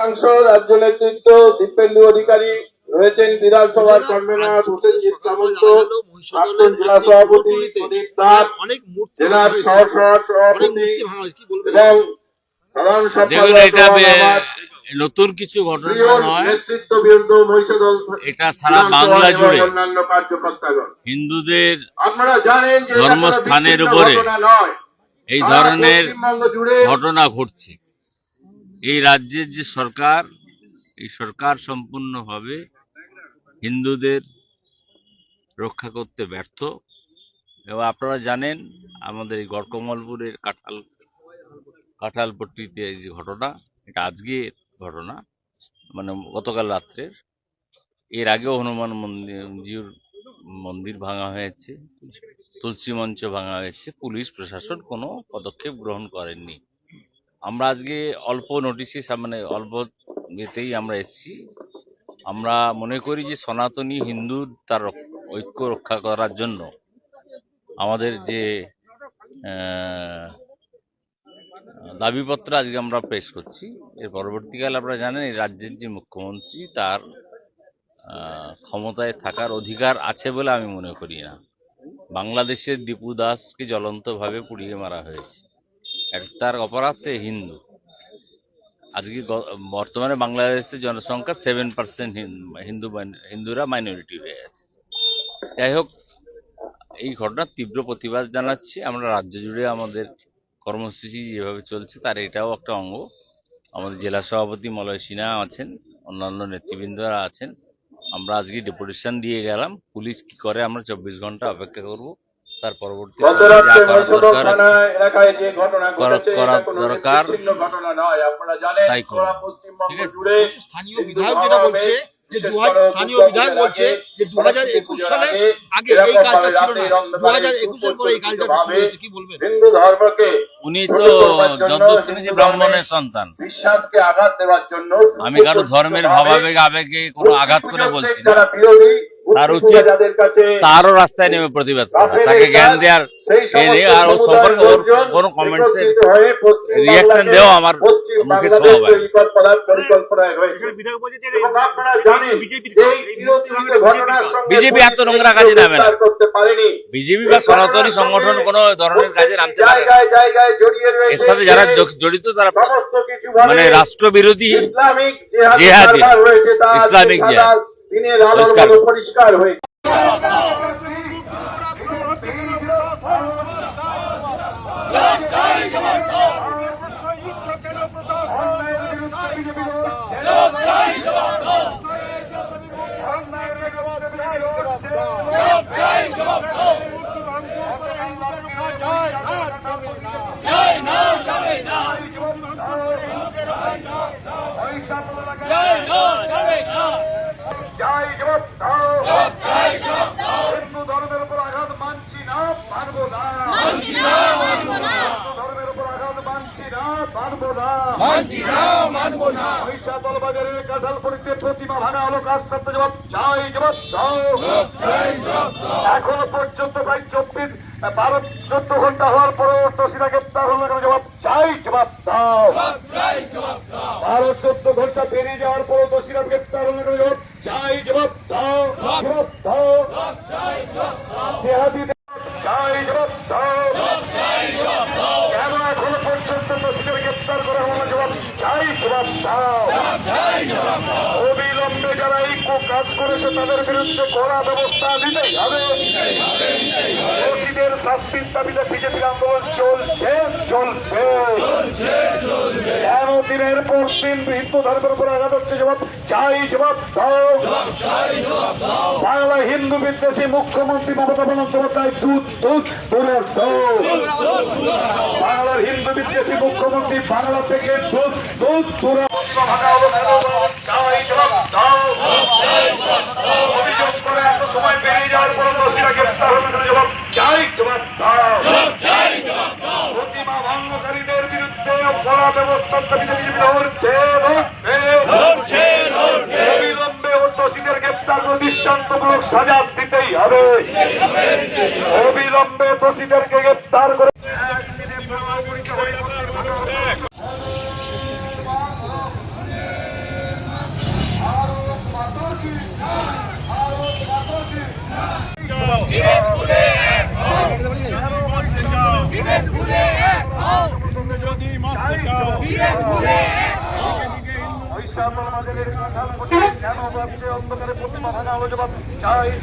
সাংসদ রাজ্য নেতৃত্ব দীপেন্দু অধিকারী রয়েছেন বিধানসভার কনভেনার প্রসেনজিৎ সামন্ত প্রাক্তন জেলা সভাপতি প্রদীপ দাস জেলার সহ সহ সভাপতি? এবং সাধারণ সম্পাদক নতুন কিছু ঘটনা নয়। এটা সারা বাংলা জুড়ে। হিন্দুদের ধর্মস্থানের উপরে নয়। এই ধরনের ঘটনা ঘটছে। এই রাজ্যের যে সরকার, এই সরকার সম্পূর্ণভাবে হিন্দুদের রক্ষা করতে ব্যর্থ। এবং আপনারা জানেন, আমাদের এই গড়কমলপুরের কাঁঠাল, কাঁঠালপট্টিতে যে ঘটনা, এটা আজকের ঘটনা মানে গতকাল রাত্রের এর আগেও হনুমান মন্দির মন্দির ভাঙা হয়েছে, তুলসী মঞ্চ ভাঙা হয়েছে, পুলিশ, প্রশাসন কোনো পদক্ষেপ গ্রহণ করেননি। আমরা আজকে অল্প নোটিশে মানে অল্প ইয়েতেই আমরা এসেছি। আমরা মনে করি যে সনাতনী হিন্দুর তার ঐক্য রক্ষা করার জন্য আমাদের যে দাবিপত্র আজকে আমরা পেশ করছি। এর পরবর্তীকালে আপনারা জানেন, এই রাজ্যের যে মুখ্যমন্ত্রী তার ক্ষমতায় থাকার অধিকার আছে বলে আমি মনে করি না। বাংলাদেশের দীপু দাসকে জ্বলন্তভাবে পুড়িয়ে মারা হয়েছে। তার অপরাধ সে হিন্দু। আজকে বর্তমানে বাংলাদেশের জনসংখ্যা সেভেন পার্সেন্ট হিন্দু হিন্দুরা মাইনরিটি হয়ে আছে যাই হোক, এই ঘটনার তীব্র প্রতিবাদ জানাচ্ছি। আমরা রাজ্য জুড়ে আমাদের কর্মসূচি যেভাবে চলছে, তার এটাও একটা অঙ্গ। আমাদের জেলা সভাপতি মলয় সিনহা আছেন, অন্যান্য নেতৃবৃন্দরা আছেন। আমরা আজকে ডেপুটেশন দিয়ে গেলাম। পুলিশ কি করে, আমরা চব্বিশ ঘণ্টা অপেক্ষা করব। তার পরবর্তী দরকার তাই স্থানীয় বিধায়ক যেটা বলছে যে দু স্থানীয় বিধায়ক বলছে যে দু হাজার একুশ সালে আগে এই কালচার ছিল না। দু হাজার একুশের পরে এই কালচার শুরু হয়েছে কি বলবেন? হিন্দু ধর্মকে উনি তো হিন্দু ব্রাহ্মণের সন্তান। বিশ্বাসকে আঘাত দেওয়ার জন্য আমি কারও ধর্মের ভাবাবেগ আবেগে কোনো আঘাত করে বলছি না। তার উচিত তারও রাস্তায় নেমে প্রতিবাদ করা। তাকে জ্ঞান দেওয়ার আর ও সম্পর্কে ওর কোনো কমেন্টস এর দেওয়া আমার মুখে স্বভাব বিজেপি এত নোংরা কাজে নামে না। বিজেপি বা সনাতনী সংগঠন কোনো ধরনের কাজে নামতে পারে এর সাথে যারা জড়িত তারা মানে রাষ্ট্রবিরোধী ইসলামিক জেহাদি, ইসলামিক জেহাদ। দিনের আলোর পরিষ্কার। মতো জবাব দাও হিন্দু ধর্মের উপর আঘাত মানছি না মানবো না। হিন্দু ধর্মের উপর আঘাত মানছি না মানবো না। মানছি না মানবো না। কাঁঠালপুরিতে প্রতিমা ভাঙা হলো কার সাথে জবাব জয় জবাব দাও এখনও পর্যন্ত প্রায় চব্বিশ বারো চোদ্দ ঘণ্টা হওয়ার পরেও দোষীরা গ্রেপ্তার হলো কেন জবাব জয় জবাব দাও বারো চোদ্দ ঘণ্টা পেরিয়ে যাওয়ার পরও দোষীরা গ্রেপ্তার হলো কেন জবাব জয় জবাব দাও জবাব দাও জেহাদিদের অবিলম্বে যারা এই কাজ করেছে, তাদের বিরুদ্ধে কড়া ব্যবস্থা হবে। দোষীদের শাস্তির দাবিতে বিজেপির আন্দোলন চলছে চলবে দিনের পর দিন হিন্দু ধর্মের উপর আঘাত হচ্ছে, জবাব চাই, জবাব দাও। বাংলা হিন্দু বিদ্বেষী মুখ্যমন্ত্রী মমতা বন্দ্যোপাধ্যায় দুধ দুধ দাও বাংলার হিন্দু বিদ্বেষী মুখ্যমন্ত্রী বাংলা থেকে দুধ করে এত সময় পেরিয়ে যাওয়ার পর দোষীরা গ্রেপ্তার হবে না জবাব চাই জবাব দাও। প্রতিমা ভঙ্গকারীদের বিরুদ্ধে কড়া ব্যবস্থার দাবিতে বিজেপি লড়ছে লড়বে। অবিলম্বে দোষীদের গ্রেপ্তার করে দৃষ্টান্তমূলক সাজা দিতেই হবে। অবিলম্বে দোষীদেরকে গ্রেপ্তার করে ঐশ্বাস আমাদের কেন অন্ধকারে প্রতিমা ভাঙা হলো চাই